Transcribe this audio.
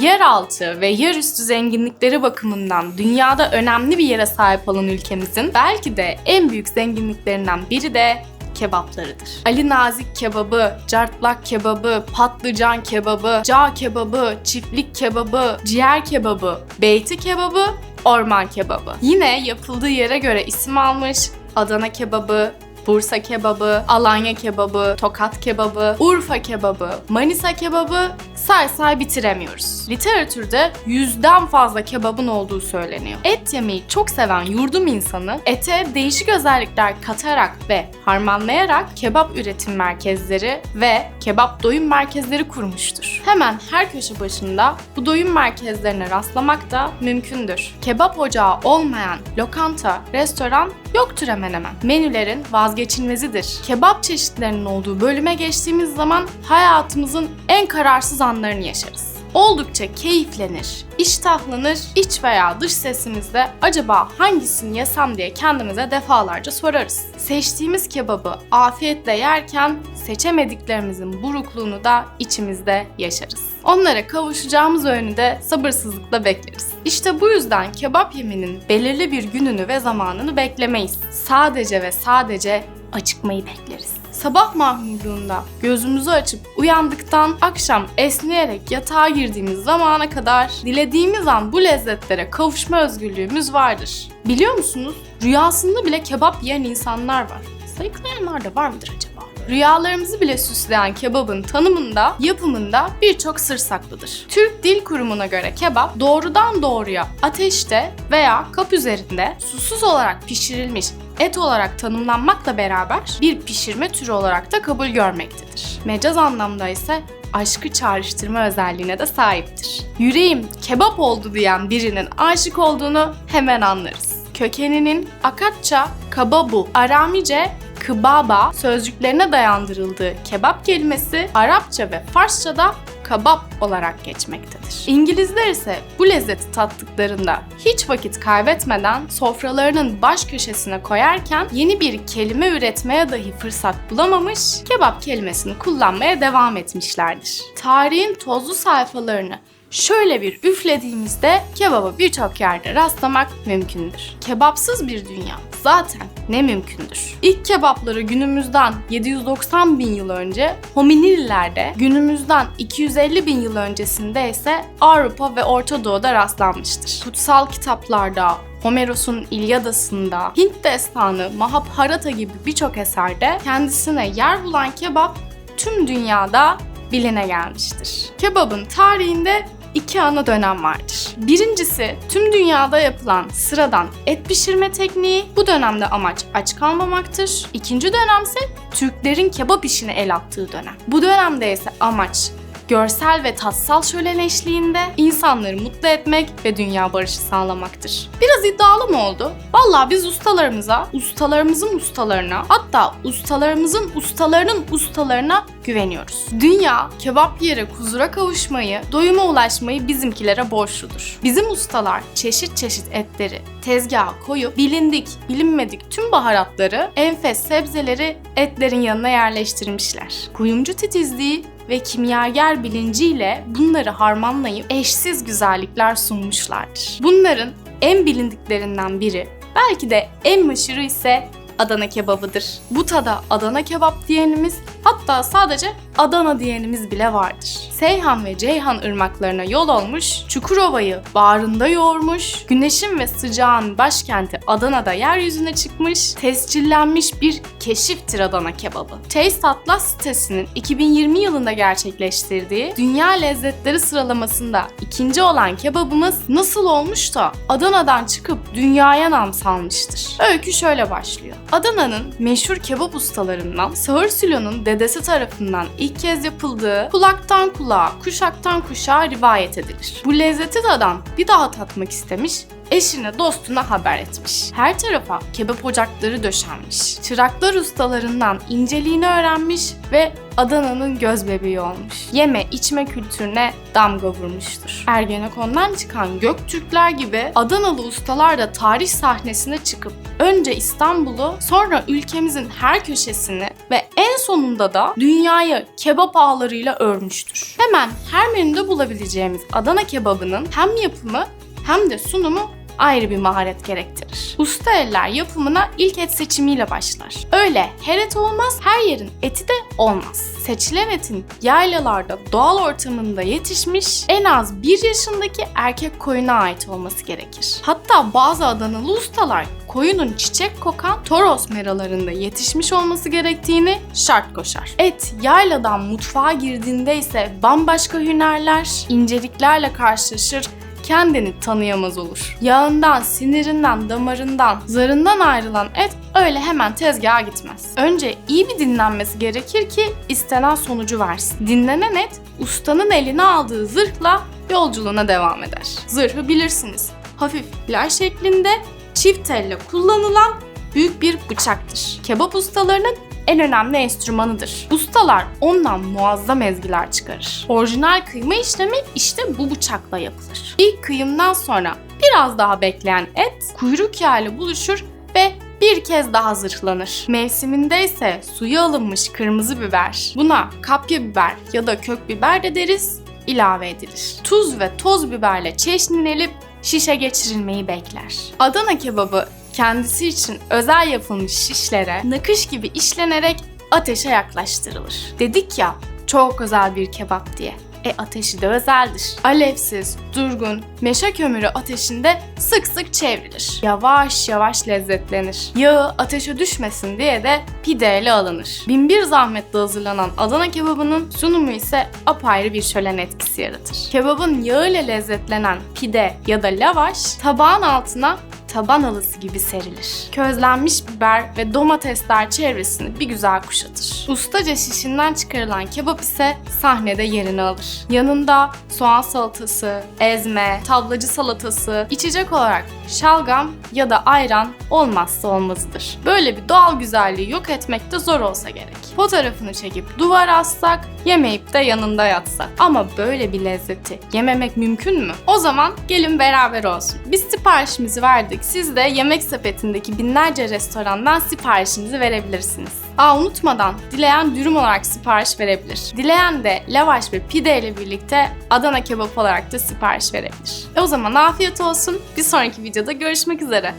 Yeraltı ve yerüstü zenginlikleri bakımından dünyada önemli bir yere sahip olan ülkemizin belki de en büyük zenginliklerinden biri de kebaplarıdır. Ali Nazik kebabı, cartlak kebabı, patlıcan kebabı, cağ kebabı, çiftlik kebabı, ciğer kebabı, beyti kebabı, orman kebabı. Yine yapıldığı yere göre isim almış Adana kebabı, Bursa kebabı, Alanya kebabı, Tokat kebabı, Urfa kebabı, Manisa kebabı say say bitiremiyoruz. Literatürde yüzden fazla kebabın olduğu söyleniyor. Et yemeyi çok seven yurdum insanı ete değişik özellikler katarak ve harmanlayarak kebap üretim merkezleri ve kebap doyum merkezleri kurmuştur. Hemen her köşe başında bu doyum merkezlerine rastlamak da mümkündür. Kebap ocağı olmayan lokanta, restoran yoktur hemen hemen. Menülerin vazgeçilmezidir. Kebap çeşitlerinin olduğu bölüme geçtiğimiz zaman hayatımızın en kararsız anlarını yaşarız. Oldukça keyiflenir, iştahlanır, iç veya dış sesimizde acaba hangisini yesem diye kendimize defalarca sorarız. Seçtiğimiz kebabı afiyetle yerken seçemediklerimizin burukluğunu da içimizde yaşarız. Onlara kavuşacağımız öğünü de sabırsızlıkla bekleriz. İşte bu yüzden kebap yemenin belirli bir gününü ve zamanını beklemeyiz. Sadece ve sadece acıkmayı bekleriz. Sabah mahmurluğunda gözümüzü açıp uyandıktan akşam esneyerek yatağa girdiğimiz zamana kadar dilediğimiz an bu lezzetlere kavuşma özgürlüğümüz vardır. Biliyor musunuz? Rüyasında bile kebap yiyen insanlar var. Sayıklayanlar da var mıdır acaba? Rüyalarımızı bile süsleyen kebabın tanımında, yapımında birçok sır saklıdır. Türk Dil Kurumu'na göre kebap doğrudan doğruya ateşte veya kap üzerinde susuz olarak pişirilmiş et olarak tanımlanmakla beraber bir pişirme türü olarak da kabul görmektedir. Mecaz anlamda ise aşkı çağrıştırma özelliğine de sahiptir. Yüreğim kebap oldu diyen birinin aşık olduğunu hemen anlarız. Kökeninin Akatça, Kababu, Aramice kıbaba sözcüklerine dayandırıldığı kebap kelimesi Arapça ve Farsça'da kabap olarak geçmektedir. İngilizler ise bu lezzeti tattıklarında hiç vakit kaybetmeden sofralarının baş köşesine koyarken yeni bir kelime üretmeye dahi fırsat bulamamış, kebap kelimesini kullanmaya devam etmişlerdir. Tarihin tozlu sayfalarını Şöyle bir üflediğimizde kebaba birçok yerde rastlamak mümkündür. Kebapsız bir dünya zaten ne mümkündür. İlk kebapları günümüzden 790 bin yıl önce hominillerde, günümüzden 250 bin yıl öncesinde ise Avrupa ve Orta Doğu'da rastlanmıştır. Kutsal kitaplarda, Homeros'un İlyadası'nda, Hint destanı, Mahabharata gibi birçok eserde kendisine yer bulan kebap tüm dünyada biline gelmiştir. Kebabın tarihinde iki ana dönem vardır. Birincisi tüm dünyada yapılan sıradan et pişirme tekniği. Bu dönemde amaç aç kalmamaktır. İkinci dönemse Türklerin kebap işine el attığı dönem. Bu dönemde ise amaç görsel ve tatsal şölen eşliğinde insanları mutlu etmek ve dünya barışı sağlamaktır. Biraz iddialı mı oldu? Vallahi biz ustalarımıza, ustalarımızın ustalarına, hatta ustalarımızın ustalarının ustalarına güveniyoruz. Dünya kebap yiyerek huzura kavuşmayı, doyuma ulaşmayı bizimkilere borçludur. Bizim ustalar çeşit çeşit etleri tezgaha koyup bilindik, bilinmedik tüm baharatları, enfes sebzeleri etlerin yanına yerleştirmişler. Kuyumcu titizliği ve kimyager bilinciyle bunları harmanlayıp eşsiz güzellikler sunmuşlardır. Bunların en bilindiklerinden biri, belki de en meşhuru ise Adana kebabıdır. Bu tada Adana kebap diyenimiz hatta sadece Adana diyenimiz bile vardır. Seyhan ve Ceyhan ırmaklarına yol olmuş, Çukurova'yı bağrında yoğurmuş, güneşin ve sıcağın başkenti Adana'da yeryüzüne çıkmış, tescillenmiş bir keşiftir Adana kebabı. Taste Atlas sitesinin 2020 yılında gerçekleştirdiği Dünya Lezzetleri sıralamasında ikinci olan kebabımız nasıl olmuş da Adana'dan çıkıp dünyaya nam salmıştır. Öykü şöyle başlıyor. Adana'nın meşhur kebap ustalarından Sağır Sülo'nun dedesi tarafından ilk kez yapıldığı kulaktan kulağa, kuşaktan kuşağa rivayet edilir. Bu lezzeti tadan bir daha tatmak istemiş eşine dostuna haber etmiş. Her tarafa kebap ocakları döşenmiş. Çıraklar ustalarından inceliğini öğrenmiş ve Adana'nın göz bebeği olmuş. Yeme içme kültürüne damga vurmuştur. Ergenekon'dan çıkan Göktürkler gibi Adanalı ustalar da tarih sahnesine çıkıp önce İstanbul'u sonra ülkemizin her köşesini ve en sonunda da dünyayı kebap ağlarıyla örmüştür. Hemen her menüde bulabileceğimiz Adana kebabının hem yapımı hem de sunumu ayrı bir maharet gerektirir. Usta eller yapımına ilk et seçimiyle başlar. Öyle her et olmaz, her yerin eti de olmaz. Seçilen etin yaylalarda doğal ortamında yetişmiş en az 1 yaşındaki erkek koyuna ait olması gerekir. Hatta bazı Adanalı ustalar koyunun çiçek kokan toros meralarında yetişmiş olması gerektiğini şart koşar. Et yayladan mutfağa girdiğinde ise bambaşka hünerler, inceliklerle karşılaşır kendini tanıyamaz olur. Yağından, sinirinden, damarından, zarından ayrılan et öyle hemen tezgaha gitmez. Önce iyi bir dinlenmesi gerekir ki istenen sonucu versin. Dinlenen et ustanın eline aldığı zırhla yolculuğuna devam eder. Zırhı bilirsiniz. Hafif plaj şeklinde çift elle kullanılan büyük bir bıçaktır. Kebap ustalarının en önemli enstrümanıdır. Ustalar ondan muazzam ezgiler çıkarır. Orijinal kıyma işlemi işte bu bıçakla yapılır. İlk kıyımdan sonra biraz daha bekleyen et kuyruk yağıyla buluşur ve bir kez daha zırhlanır. Mevsiminde ise suya alınmış kırmızı biber, buna kapya biber ya da kök biber de deriz, ilave edilir. Tuz ve toz biberle çeşnilenip şişe geçirilmeyi bekler. Adana kebabı kendisi için özel yapılmış şişlere nakış gibi işlenerek ateşe yaklaştırılır. Dedik ya çok özel bir kebap diye. E ateşi de özeldir. Alevsiz, durgun, meşe kömürü ateşinde sık sık çevrilir. Yavaş yavaş lezzetlenir. Yağı ateşe düşmesin diye de pideyle alınır. Binbir zahmetle hazırlanan Adana kebabının sunumu ise apayrı bir şölen etkisi yaratır. Kebabın yağıyla lezzetlenen pide ya da lavaş tabağın altına taban halısı gibi serilir. Közlenmiş biber ve domatesler çevresini bir güzel kuşatır. Ustaca şişinden çıkarılan kebap ise sahnede yerini alır. Yanında soğan salatası, ezme, tablacı salatası, içecek olarak şalgam ya da ayran olmazsa olmazıdır. Böyle bir doğal güzelliği yok etmek de zor olsa gerek. Fotoğrafını çekip duvar assak, yemeyip de yanında yatsak. Ama böyle bir lezzeti yememek mümkün mü? O zaman gelin beraber olsun. Biz siparişimizi verdik. Siz de yemek sepetindeki binlerce restorandan siparişinizi verebilirsiniz. Aa unutmadan dileyen dürüm olarak sipariş verebilir. Dileyen de lavaş ve pide ile birlikte Adana kebap olarak da sipariş verebilir. E o zaman afiyet olsun. Bir sonraki videoda görüşmek üzere.